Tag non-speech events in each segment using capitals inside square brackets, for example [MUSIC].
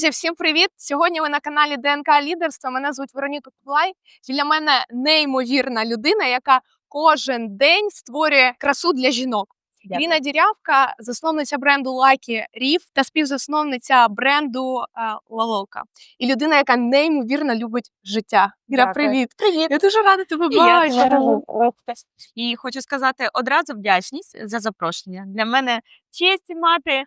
Друзі, всім привіт! Сьогодні ви на каналі ДНК Лідерства. Мене звуть Вероніка Куплай. Для мене неймовірна людина, яка кожен день створює красу для жінок. Ірина Дірявка, засновниця бренду Lucky Reef та співзасновниця бренду е, Лалока. І людина, яка неймовірно любить життя. Іра, Дякую. привіт! Привіт. Я дуже рада тебе бачити. І хочу сказати одразу вдячність за запрошення. Для мене честь мати е,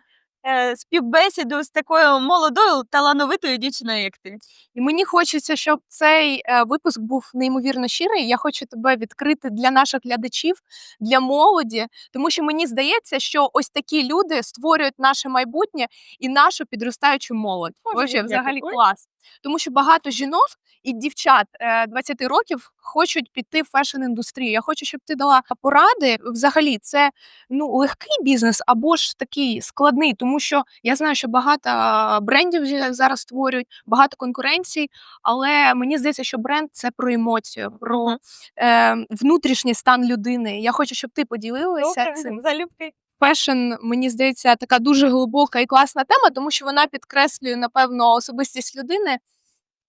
співбесіду з такою молодою талановитою дівчиною, як ти. І мені хочеться, щоб цей е, випуск був неймовірно щирий. Я хочу тебе відкрити для наших глядачів, для молоді, тому що мені здається, що ось такі люди створюють наше майбутнє і нашу підростаючу молодь. Боже, взагалі клас. Тому що багато жінок і дівчат е, 20 років хочуть піти в фешн-індустрію. Я хочу, щоб ти дала поради. Взагалі, це ну легкий бізнес або ж такий складний, тому що я знаю, що багато е, брендів зараз створюють, багато конкуренцій, але мені здається, що бренд це про емоцію, про е, внутрішній стан людини. Я хочу, щоб ти поділилася Добре, цим. залюбки. Фешн, мені здається, така дуже глибока і класна тема, тому що вона підкреслює, напевно, особистість людини.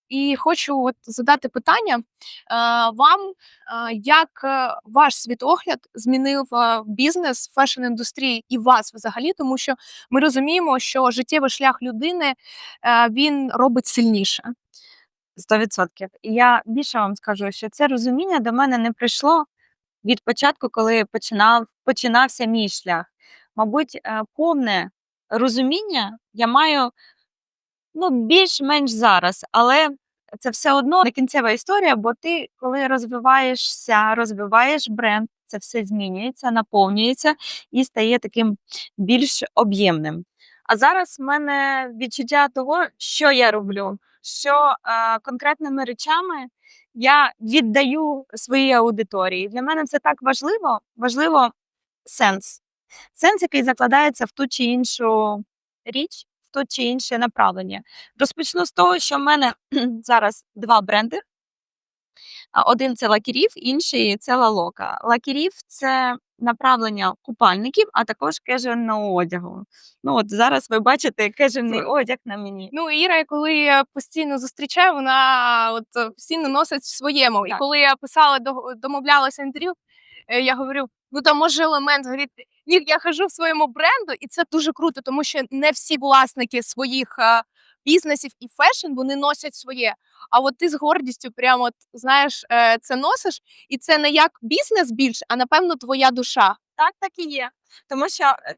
І хочу от задати питання е, вам, е, як е, ваш світогляд змінив бізнес фешн-індустрії і вас взагалі, тому що ми розуміємо, що життєвий шлях людини він робить сильніше. Сто відсотків. І я більше вам скажу, що це розуміння до мене не прийшло від початку, коли починав, починався мій шлях. Мабуть, е, повне розуміння я маю ну, більш-менш зараз, але це все одно не кінцева історія, бо ти, коли розвиваєшся, розвиваєш бренд, це все змінюється, наповнюється і стає таким більш об'ємним. А зараз в мене відчуття того, що я роблю, що е, конкретними речами я віддаю своїй аудиторії. Для мене це так важливо, важливо сенс. Сенс, який закладається в ту чи іншу річ, в то чи інше направлення. Розпочну з того, що в мене [CLEARS THROAT] зараз два бренди. Один це лакірів, інший це лалока. Лакірів це направлення купальників, а також кежельного одягу. Ну от зараз ви бачите кежельний одяг на мені. Ну, Іра, коли я постійно зустрічаю, вона от е, постійно носить в своєму. І коли я писала до- домовлялася інтерв'ю, е, я говорю: ну там може елемент говорить, ні, я хожу в своєму бренду, і це дуже круто, тому що не всі власники своїх е, бізнесів і фешн вони носять своє. А от ти з гордістю, прямо от знаєш, е, це носиш, і це не як бізнес більше, а напевно твоя душа. Так, так і є. Тому що е,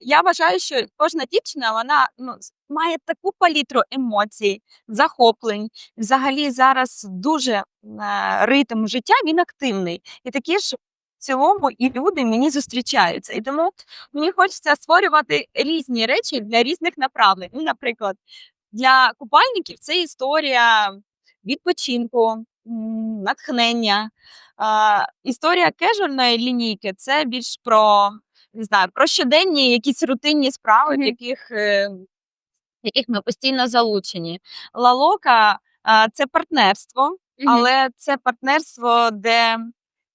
я вважаю, що кожна дівчина вона ну, має таку палітру емоцій, захоплень. Взагалі зараз дуже е, ритм життя він активний. І такі ж цілому і люди мені зустрічаються. І тому мені хочеться створювати різні речі для різних направлень. Ну, наприклад, для купальників це історія відпочинку, натхнення. А, історія кежуальної лінійки це більш про не знаю, про щоденні якісь рутинні справи, в яких, е, в яких ми постійно залучені. Лалока а, це партнерство, але це партнерство, де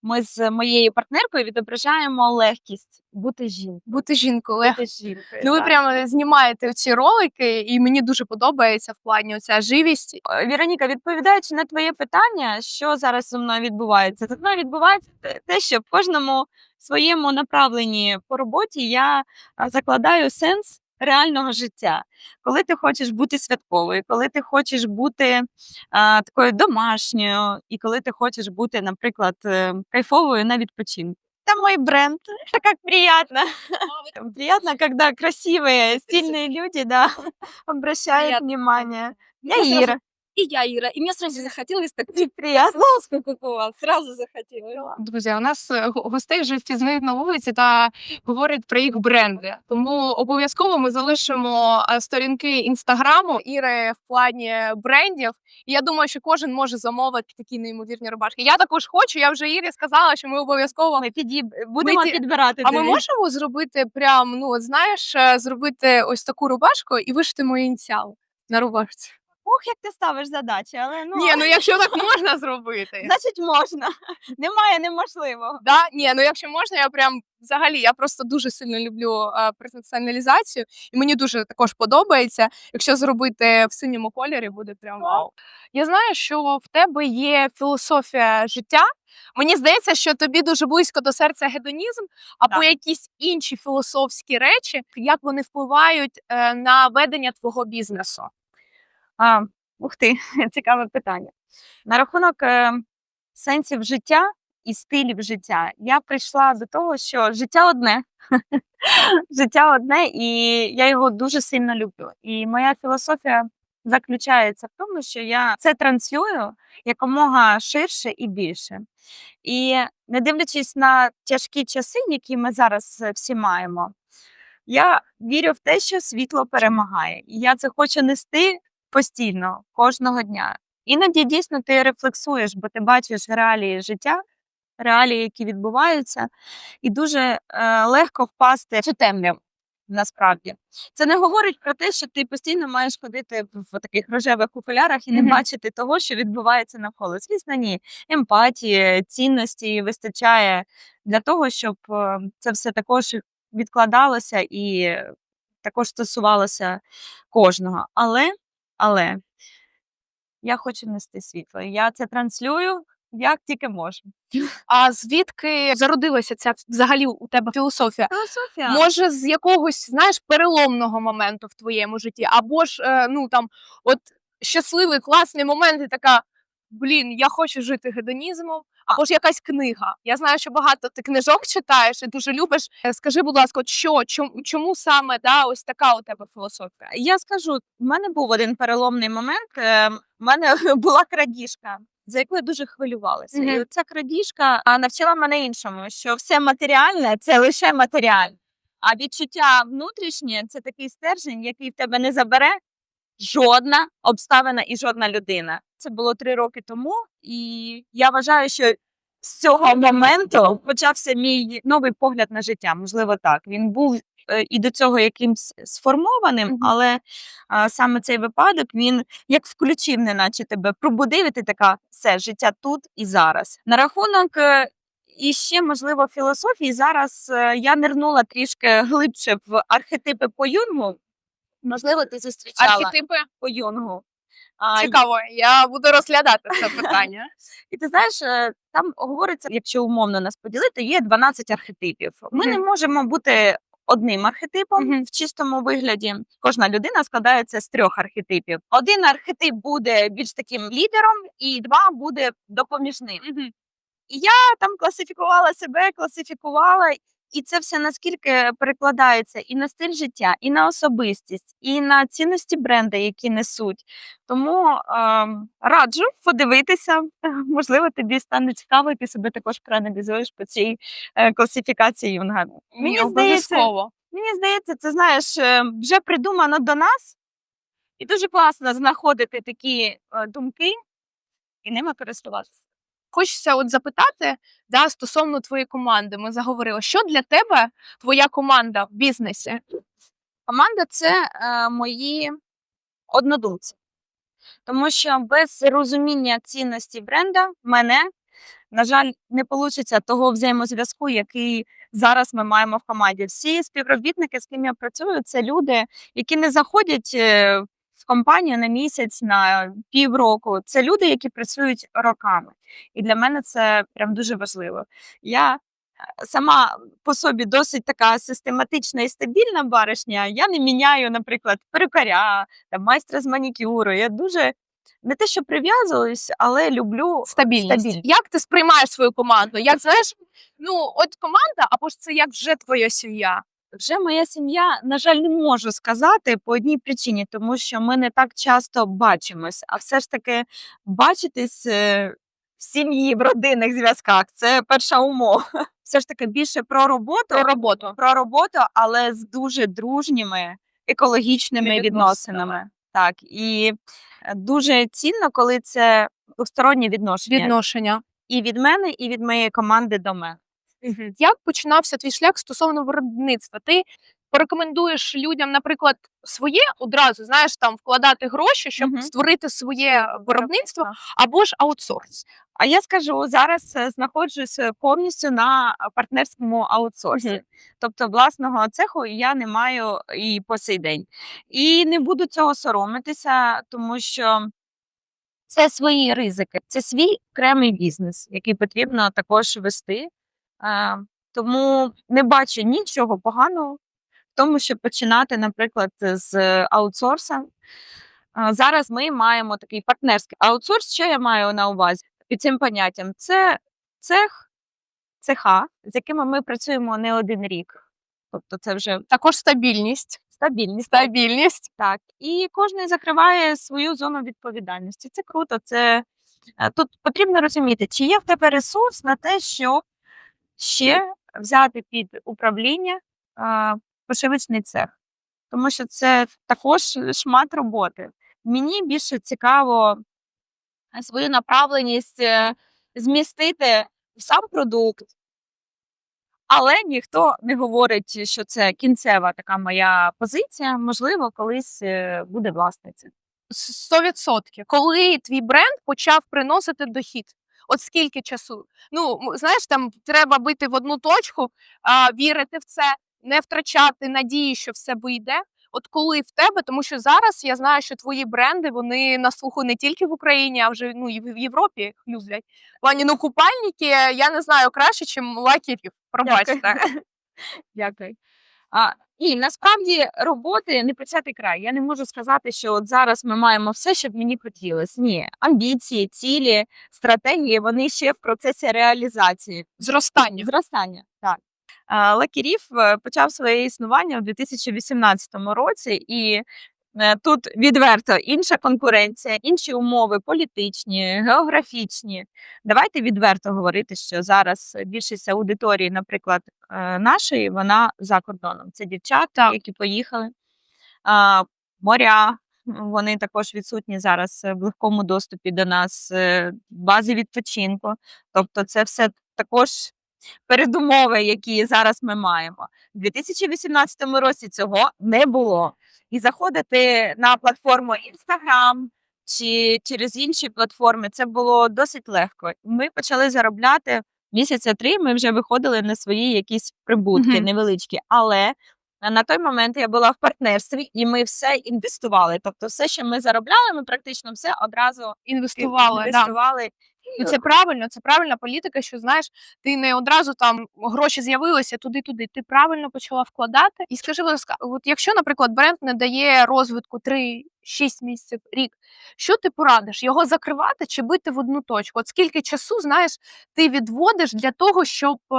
ми з моєю партнеркою відображаємо легкість бути жінкою. Бути жінкою легко. Бути жінкою. Ну, ви так. прямо знімаєте ці ролики, і мені дуже подобається в плані оця живість. Віроніка, відповідаючи на твоє питання, що зараз зі мною відбувається, зі мною відбувається те, що в кожному своєму направленні по роботі я закладаю сенс реального життя. Коли ти хочеш бути святковою, коли ти хочеш бути а, такою домашньою, і коли ти хочеш бути, наприклад, е, кайфовою на відпочинку. Це мой бренд. [LAUGHS] Как приятно. Приятно, когда красивые, стильные люди, да, [LAUGHS] обращают Приятно. внимание. Я Ира. И я, Ира. И мне сразу захотелось так. Приятно. У. Сразу захотелось. Друзі, у нас е, гостей вже впізнають на вулиці та говорять про їх бренди. Тому обов'язково ми залишимо е, сторінки інстаграму Іри в плані брендів. І я думаю, що кожен може замовити такі неймовірні рубашки. Я також хочу. Я вже Ірі сказала, що ми обов'язково. Ми підіб... будемо ті- підбирати. А ми тобі. можемо зробити прям, ну от знаєш, е, зробити ось таку рубашку і вишити мої ініціали на рубашці. Ох, як ти ставиш задачі, але ну, Ні, ну якщо так [LAUGHS] можна зробити. значить можна. [LAUGHS] Немає неможливого. Да? Ні, ну якщо можна, я прям взагалі я просто дуже сильно люблю е, персоналізацію, і мені дуже також подобається. Якщо зробити в синьому кольорі, буде прям вау. Я знаю, що в тебе є філософія життя. Мені здається, що тобі дуже близько до серця гедонізм, або Так. якісь інші філософські речі, як вони впливають е, на ведення твого бізнесу. А, ух ти, [LAUGHS] цікаве питання. На рахунок е, сенсів життя і стилів життя, я прийшла до того, що життя одне. [LAUGHS] життя одне, і я його дуже сильно люблю. І моя філософія заключається в тому, що я це транслюю якомога ширше і більше. І не дивлячись на тяжкі часи, які ми зараз е, всі маємо, я вірю в те, що світло перемагає. І я це хочу нести постійно, кожного дня. Іноді дійсно ти рефлексуєш, бо ти бачиш реалії життя, реалії, які відбуваються, і дуже е, легко впасти в темряву. Насправді це не говорить про те, що ти постійно маєш ходити в таких рожевих окулярах і не Мгм. бачити того, що відбувається навколо. Звісно, ні. Емпатії, цінності вистачає для того, щоб е, це все також відкладалося і також стосувалося кожного. Але, але я хочу нести світло. Я це транслюю як тільки можу. А звідки зародилася ця взагалі у тебе філософія? Філософія. Може, з якогось знаєш переломного моменту в твоєму житті, або ж е, ну там, от щасливий, класний момент, і така блін, я хочу жити гедонізмом, або ж якась книга. Я знаю, що багато ти книжок читаєш і дуже любиш. Е, Скажи, будь ласка, що, чому, чому саме да, ось така у тебе філософія? Я скажу, в мене був один переломний момент. е, В мене [LAUGHS] була крадіжка, за яку я дуже хвилювалася. І ця крадіжка навчила мене іншому, що все матеріальне це лише матеріальне. А відчуття внутрішнє це такий стержень, який в тебе не забере жодна обставина і жодна людина. Це було три роки тому, і я вважаю, що з цього моменту почався мій новий погляд на життя. Можливо, так. Він був е, і до цього якимсь сформованим, але а, саме цей випадок він як включив, неначе тебе пробудив, і ти така все життя тут і зараз. На рахунок. е, І ще можливо філософії. Зараз е, я нирнула трішки глибше в архетипи по юнгу. Можливо, ти зустрічала Архетипи по юнгу. А, цікаво. Я буду розглядати це питання. [LAUGHS] І ти знаєш, е, там говориться, якщо умовно нас поділити, є 12 архетипів. Ми не можемо бути одним архетипом в чистому вигляді. Кожна людина складається з трьох архетипів. Один архетип буде більш таким лідером, і два буде допоміжним. І я там класифікувала себе, класифікувала. І це все наскільки перекладається і на стиль життя, і на особистість, і на цінності бренда, які несуть. Тому ем, раджу подивитися. [LAUGHS] Можливо, тобі стане цікаво, і ти себе також проаналізуєш по цій е, класифікації Юнга. Мені здається, обов'язково. Мені здається, це знаєш, е, вже придумано до нас, і дуже класно знаходити такі е, думки і ними користуватися. Хочеться от запитати да, стосовно твоєї команди. Ми заговорили, що для тебе твоя команда в бізнесі? Команда це е, мої однодумці. Тому що без розуміння цінності бренда мене, на жаль, не вийде того взаємозв'язку, який зараз ми маємо в команді. Всі співробітники, з ким я працюю, це люди, які не заходять е, в компанію на місяць, на півроку. Це люди, які працюють роками. І для мене це прям дуже важливо. Я е, сама по собі досить така систематична і стабільна баришня. Я не міняю, наприклад, перукаря, там, майстра з манікюру. Я дуже не те, що прив'язуюсь, але люблю Стабільність. Стабільність. Як ти сприймаєш свою команду? Як знаєш, ну от команда, або ж це як вже твоя сім'я? Вже моя сім'я, на жаль, не можу сказати по одній причині, тому що ми не так часто бачимось, а все ж таки бачитись е, в сім'ї, в родинних зв'язках це перша умова. [LAUGHS] Все ж таки більше про роботу, Про роботу. про роботу, але з дуже дружніми екологічними Відносинами. відносинами. Так, і е, дуже цінно, коли це двостороннє відношення Відношення. і від мене, і від моєї команди до мене. Як починався твій шлях стосовно виробництва? Ти порекомендуєш людям, наприклад, своє одразу, знаєш, там вкладати гроші, щоб Мгм. створити своє виробництво, або ж аутсорс. А я скажу, зараз е, знаходжусь е, повністю на е, партнерському аутсорсі. Мгм. Тобто власного цеху я не маю і по сей день. І не буду цього соромитися, тому що це свої ризики, це свій окремий бізнес, який потрібно також вести. Е, Тому не бачу нічого поганого в тому, щоб починати, наприклад, з аутсорса. Зараз ми маємо такий партнерський аутсорс. Що я маю на увазі під цим поняттям? Це цех, цеха, з якими ми працюємо не один рік. Тобто це вже Також стабільність. стабільність. Стабільність. Так, і кожен закриває свою зону відповідальності. Це круто. Це е, тут потрібно розуміти, чи є в тебе ресурс на те, щоб ще взяти під управління а, пошивочний цех, тому що це також шмат роботи. Мені більше цікаво свою направленість е, змістити в сам продукт. Але ніхто не говорить, що це кінцева така моя позиція. Можливо, колись е, буде власниця. Сто відсотків. Коли твій бренд почав приносити дохід? От скільки часу? Ну, знаєш, там треба бити в одну точку, а, вірити в це, не втрачати надії, що все вийде. От коли в тебе, тому що зараз я знаю, що твої бренди вони на слуху не тільки в Україні, а вже ну і в Європі їх люблять. Пані, ну купальники я не знаю краще, ніж лакерів. Пробачте. [LAUGHS] Дякую. А, і насправді роботи не почати край. Я не можу сказати, що от зараз ми маємо все, щоб мені хотілося. Ні, амбіції, цілі, стратегії вони ще в процесі реалізації. Зростання. Зростання, так. А, Лакерів е, почав своє існування у 2018 році, і тут відверто інша конкуренція, інші умови політичні, географічні. Давайте відверто говорити, що зараз більшість аудиторії, наприклад, е, нашої, вона за кордоном. Це дівчата, які поїхали. Моря, вони також відсутні зараз е, в легкому доступі до нас, е, бази відпочинку. Тобто, це все також передумови, які зараз ми маємо. У 2018 році цього не було. І заходити на платформу Instagram чи через інші платформи це було досить легко. Ми почали заробляти місяця три. Ми вже виходили на свої якісь прибутки Мгм. невеличкі. Але на той момент я була в партнерстві, і ми все інвестували. Тобто, все, що ми заробляли, ми практично все одразу Інвестували. Да. Інвестували. Ну, це правильно, це правильна політика, що знаєш, ти не одразу там гроші з'явилися туди-туди. Ти правильно почала вкладати. І скажи, будь ласка, от якщо, наприклад, бренд не дає розвитку 3-6 місяців, рік, що ти порадиш? Його закривати чи бити в одну точку? От скільки часу, знаєш, ти відводиш для того, щоб е,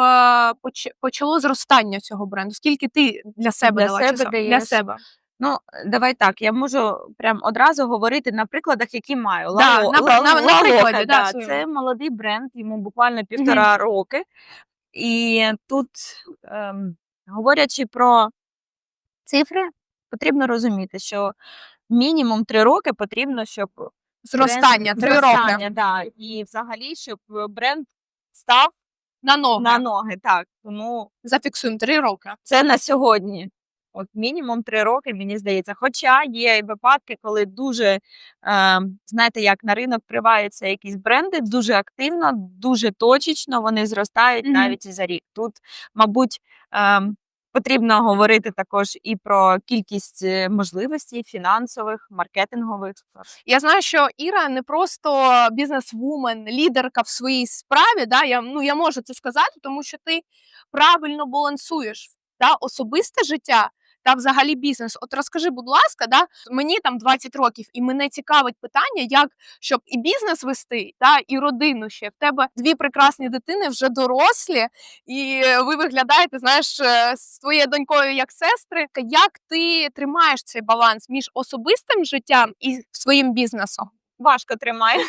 поч- почало зростання цього бренду? Скільки ти для себе Для дала себе часу? Для себе. Ну, давай так, я можу прям одразу говорити на прикладах, які маю. Да, на- на- на прикладі, да, да, своєму. це молодий бренд, йому буквально півтора роки. І тут, ем, говорячи про цифри, потрібно розуміти, що мінімум три роки потрібно, щоб Зростання, бренд, три роки да, і взагалі, щоб бренд став на ноги. на ноги. Так, тому Зафіксуємо три роки. це на сьогодні. От мінімум три роки, мені здається. Хоча є і випадки, коли дуже, е, знаєте, як на ринок приваються якісь бренди, дуже активно, дуже точечно, вони зростають Мгм. навіть і за рік. Тут, мабуть, е, потрібно говорити також і про кількість е, можливостей фінансових, маркетингових. Я знаю, що Іра не просто бізнес-вумен, лідерка в своїй справі. Да? Я, ну, я можу це сказати, тому що ти правильно балансуєш да? особисте життя та взагалі бізнес. От розкажи, будь ласка, да? мені там 20 років, і мене цікавить питання, як щоб і бізнес вести, да? і родину ще. В тебе дві прекрасні дитини вже дорослі, і ви виглядаєте, знаєш, е, з твоєю донькою як сестри. Як ти тримаєш цей баланс між особистим життям і своїм бізнесом? важко тримає,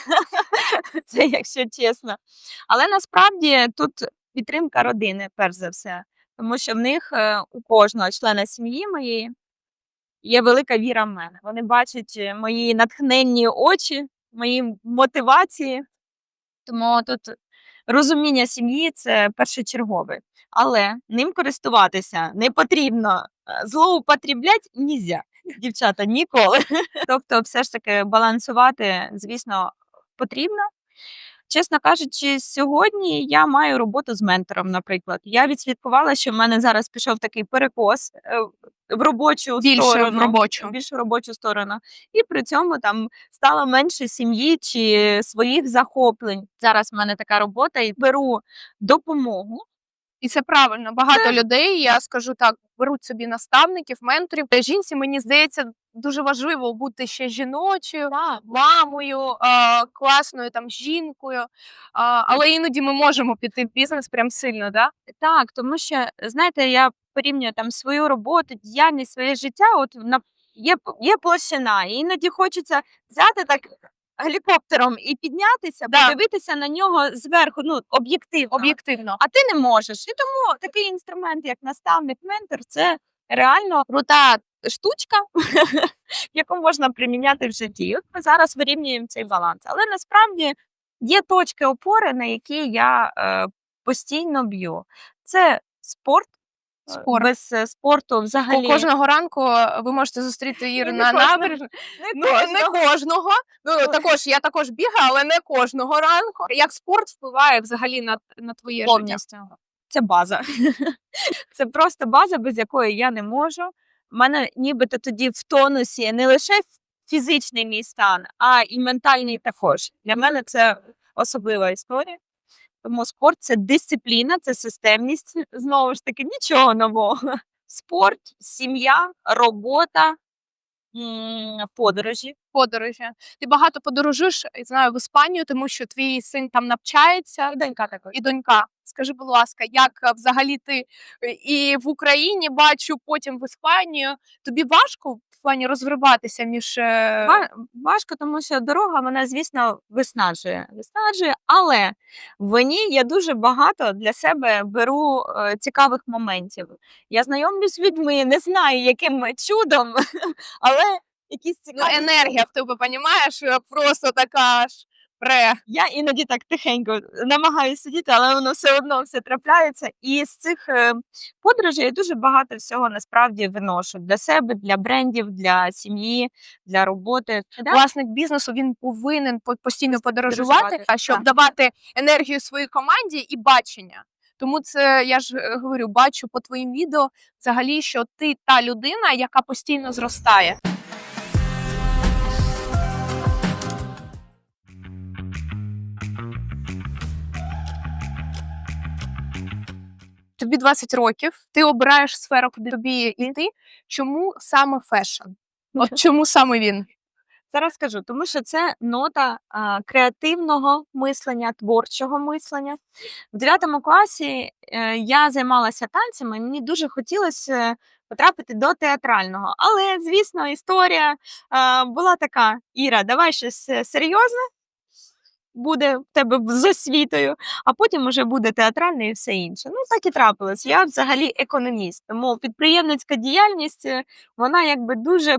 [LAUGHS] це якщо чесно. Але насправді тут підтримка родини, перш за все, тому що в них е, у кожного члена сім'ї моєї є велика віра в мене. Вони бачать е, мої натхненні очі, мої мотивації. Тому тут розуміння сім'ї це першочергове. Але ним користуватися не потрібно злоупотреблять нельзя, дівчата, ніколи. [LAUGHS] Тобто, все ж таки балансувати, звісно, потрібно. Чесно кажучи, сьогодні я маю роботу з ментором, наприклад. Я відслідкувала, що в мене зараз пішов такий перекос е, в робочу Більше сторону. в робочу. Більше в робочу сторону. І при цьому там стало менше сім'ї чи своїх захоплень. Зараз в мене така робота і беру допомогу. І це правильно. Багато Це- людей, я скажу так, беруть собі наставників, менторів. Жінці, мені здається, дуже важливо бути ще жіночою, мамою, а, класною там жінкою. А, але іноді ми можемо піти в бізнес прям сильно, да? Так, тому що, знаєте, я порівнюю там свою роботу, діяльність, своє життя. От на є, є площина, і іноді хочеться взяти так гелікоптером і піднятися, Да. подивитися на нього зверху, ну об'єктивно. Об'єктивно. А ти не можеш. І тому такий інструмент, як наставник, ментор, це реально крута штучка, [LAUGHS] яку можна приміняти в житті. І От ми зараз вирівнюємо цей баланс. Але насправді є точки опори, на які я е, постійно б'ю. Це спорт. Е, Спорт. Без е, спорту взагалі Кожного ранку е, ви можете зустріти Іру на набережні. не Ну, не кожного. Ну, також я також бігаю, але не кожного ранку. Як спорт впливає взагалі на, на твоє життя? повністю. Це база. [LAUGHS] Це просто база, без якої я не можу. Мене нібито тоді в тонусі не лише фізичний мій стан, а і ментальний також. Для мене це особлива історія. Тому спорт це дисципліна, це системність. Знову ж таки, нічого нового. Спорт, сім'я, робота, подорожі. Подорожі. Ти багато подорожуєш, знаю, в Іспанію, тому що твій син там навчається. Донька також. І донька. Скажи, будь ласка, як е, взагалі ти е, і в Україні бачу, потім в Іспанію. Тобі важко в плані розриватися між е, Важко, тому що дорога, вона, звісно, виснажує. Виснажує, але в ній я дуже багато для себе беру е, цікавих моментів. Я знайомлюсь з людьми, не знаю, яким чудом, [LAUGHS] але якісь ну, цікаві. енергія в тебе, розумієш, Просто така ж пре. Я іноді так тихенько намагаюся сидіти, але воно все одно все трапляється. І з цих е, подорожей я дуже багато всього насправді виношу для себе, для брендів, для сім'ї, для роботи. Да? Власник бізнесу він повинен постійно подорожувати, Подорожувати, щоб так. давати енергію своїй команді і бачення. Тому це я ж е, говорю, бачу по твоїм відео взагалі, що ти та людина, яка постійно зростає. Тобі 20 років, ти обираєш сферу, куди тобі йти. Чому саме фешн? От [LAUGHS] чому саме він? Зараз скажу, тому що це нота а, креативного мислення, творчого мислення. В 9 класі е, я займалася танцями, мені дуже хотілося потрапити до театрального. Але, звісно, історія а, була така: Іра, давай щось е, серйозне. Буде в тебе з освітою, а потім уже буде театральне і все інше. Ну так і трапилось. Я взагалі економіст, тому підприємницька діяльність е, вона якби дуже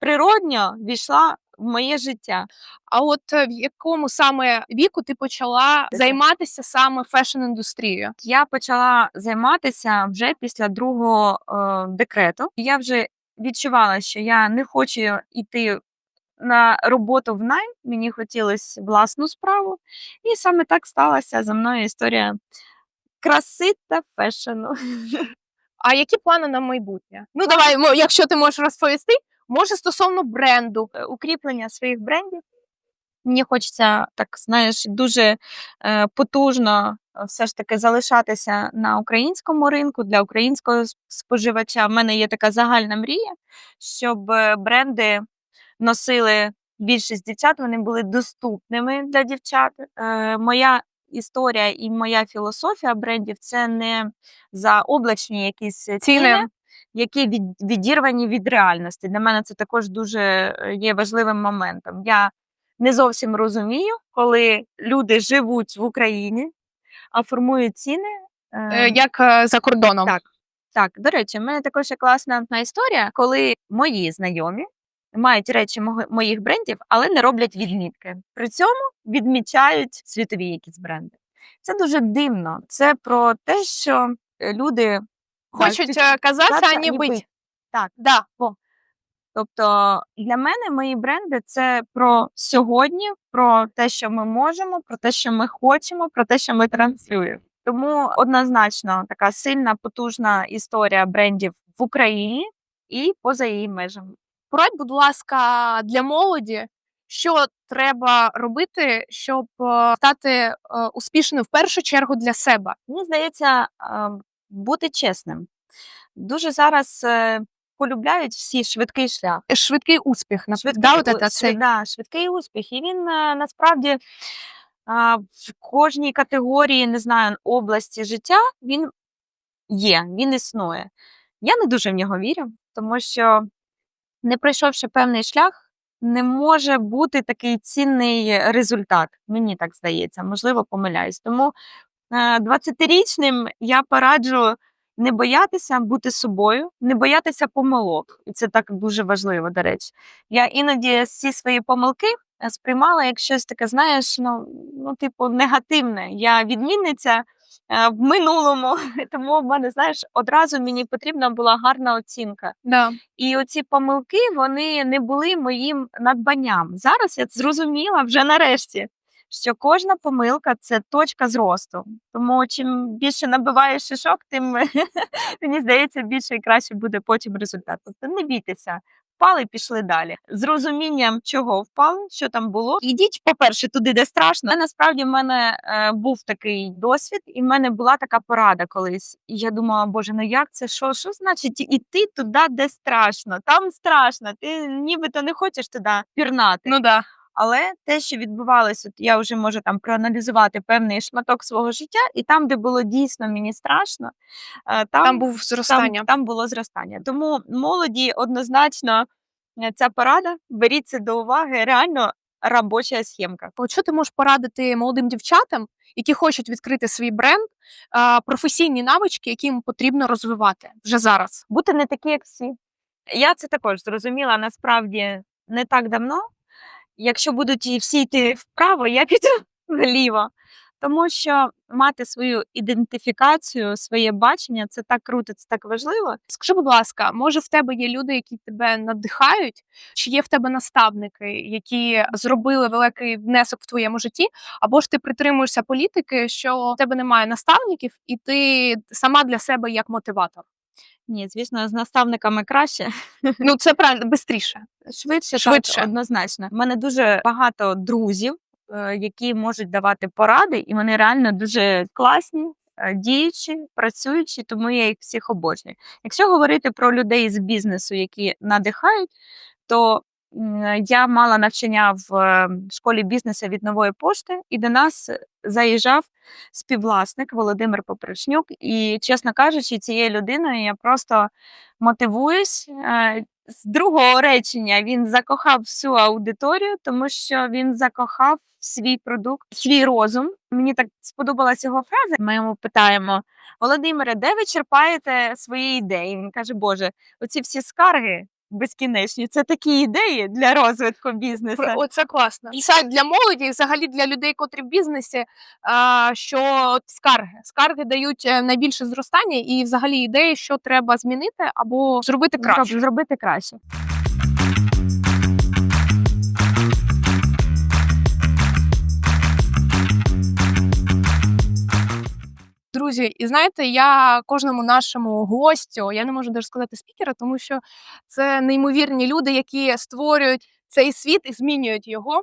природньо війшла в моє життя. А от е, в якому саме віку ти почала займатися саме фешн-індустрією? Я почала займатися вже після другого е, декрету. Я вже відчувала, що я не хочу йти на роботу в найм, мені хотілося власну справу. І саме так сталася за мною історія краси та фешену. [LAUGHS] А які плани на майбутнє? Ну давай, якщо ти можеш розповісти, може стосовно бренду. е, укріплення своїх брендів. Мені хочеться так, знаєш, дуже е, потужно е, все ж таки залишатися на українському ринку для українського споживача. У мене є така загальна мрія, щоб е, бренди носили більшість дівчат, вони були доступними для дівчат. Е, моя історія і моя філософія брендів це не за облачні якісь ціни, Ціни. які від, відірвані від реальності. Для мене це також дуже е, є важливим моментом. Я не зовсім розумію, коли люди живуть в Україні, а формують ціни. е, е, Як е, за кордоном? Так. Так, до речі, в мене також є класна історія, коли мої знайомі мають речі моїх брендів, але не роблять відмітки. При цьому відмічають світові якісь бренди. Це дуже дивно. Це про те, що е, люди Хочуть е, казатися, а не бить. Так. Да. Тобто для мене мої бренди це про сьогодні, про те, що ми можемо, про те, що ми хочемо, про те, що ми транслюємо. Тому однозначно така сильна, потужна історія брендів в Україні і поза її межами. Порадь, будь ласка, для молоді, що треба робити, щоб е, стати е, успішною в першу чергу для себе. Мені здається, бути чесним. Дуже зараз е, полюбляють всі швидкий шлях. Швидкий успіх, Швидкий, да, от це, швид- да, швидкий успіх. І він насправді в кожній категорії, не знаю, області життя він є, він існує. Я не дуже в нього вірю, тому що, не пройшовши певний шлях, не може бути такий цінний результат. Мені так здається, можливо, помиляюсь. Тому е, 20-річним я пораджу не боятися бути собою, не боятися помилок. І це так дуже важливо, до речі. Я іноді всі свої помилки е, сприймала як щось таке, знаєш, ну, ну типу, негативне. Я відмінниця е, в минулому, [LAUGHS] тому в мене, знаєш, одразу мені потрібна була гарна оцінка. Да. І оці помилки вони не були моїм надбанням. Зараз я зрозуміла вже нарешті, що кожна помилка це точка зросту. Тому чим більше набиваєш шишок, тим [LAUGHS] мені здається, більше і краще буде потім результат. Тобто не бійтеся. Впали, пішли далі. З розумінням, чого впали, що там було. Ідіть, по-перше, туди, де страшно. Але насправді в мене е, був такий досвід, і в мене була така порада колись. І я думала, боже, ну як це? Що, що значить іти туди, де страшно? Там страшно. Ти нібито не хочеш туди пірнати. Ну да. Але те, що відбувалося, от я вже можу там проаналізувати певний шматок свого життя, і там, де було дійсно мені страшно, е, там, Там був зростання. там, там було зростання. Тому молоді однозначно е, ця порада, беріть це до уваги, реально робоча схемка. Що ти можеш порадити молодим дівчатам, які хочуть відкрити свій бренд, професійні навички, які їм потрібно розвивати вже зараз? Бути не такі, як всі. Я це також зрозуміла насправді не так давно. Якщо будуть всі йти вправо, я [LAUGHS] піду вліво. Тому що мати свою ідентифікацію, своє бачення це так круто, це так важливо. Скажи, будь ласка, може в тебе є люди, які тебе надихають, чи є в тебе наставники, які зробили великий внесок в твоєму житті, або ж ти притримуєшся політики, що в тебе немає наставників, і ти сама для себе як мотиватор? Ні, звісно, з наставниками краще. Ну [LAUGHS] це правильно, швидше. Швидше, Швидше. Так, однозначно. У мене дуже багато друзів, е, які можуть давати поради, і вони реально дуже класні, е, діючі, працюючі, тому я їх всіх обожнюю. Якщо говорити про людей з бізнесу, які надихають, то я мала навчання в е, школі бізнесу від нової пошти, і до нас заїжджав співвласник Володимир Поперечнюк. І, чесно кажучи, цією людиною я просто мотивуюсь. Е, З другого речення він закохав всю аудиторію, тому що він закохав свій продукт, свій розум. Мені так сподобалась його фраза. Ми йому питаємо: Володимире, де ви черпаєте свої ідеї? Він каже: Боже, оці всі скарги безкінечні, це такі ідеї для розвитку бізнесу. Про- Оце класно. Це для молоді, і взагалі для людей, котрі в бізнесі, а, що от скарги. Скарги дають е, найбільше зростання і взагалі ідеї, що треба змінити або зробити краще. Зробити краще. Друзі, і знаєте, я кожному нашому гостю, я не можу навіть сказати спікера, тому що це неймовірні люди, які створюють цей світ і змінюють його.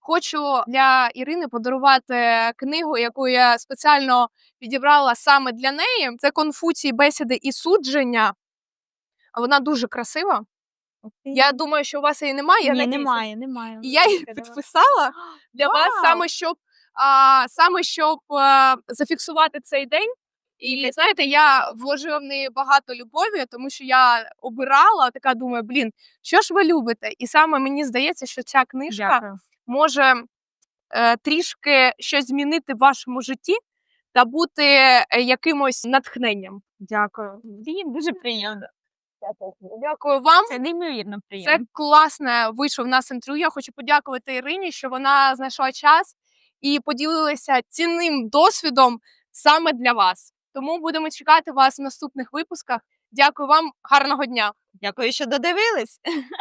Хочу для Ірини подарувати книгу, яку я спеціально підібрала саме для неї. Це Конфуцій, бесіди і судження. Вона дуже красива. Я думаю, що у вас її немає. Ні, надіюся. немає, немає. І я її підписала [GASPS] для вас саме щоб, а, саме щоб а, зафіксувати цей день. І знаєте, я вложила в неї багато любові, тому що я обирала, така думаю, блін, що ж ви любите? І саме мені здається, що ця книжка Дякую. може е, трішки щось змінити в вашому житті та бути е, якимось натхненням. Дякую. Блін, дуже приємно. Дякую вам. Це неймовірно Це класне вийшов в нас інтерв'ю. Я хочу подякувати Ірині, що вона знайшла час і поділилися цінним досвідом саме для вас. Тому будемо чекати вас в наступних випусках. Дякую вам, гарного дня! Дякую, що додивились. [LAUGHS]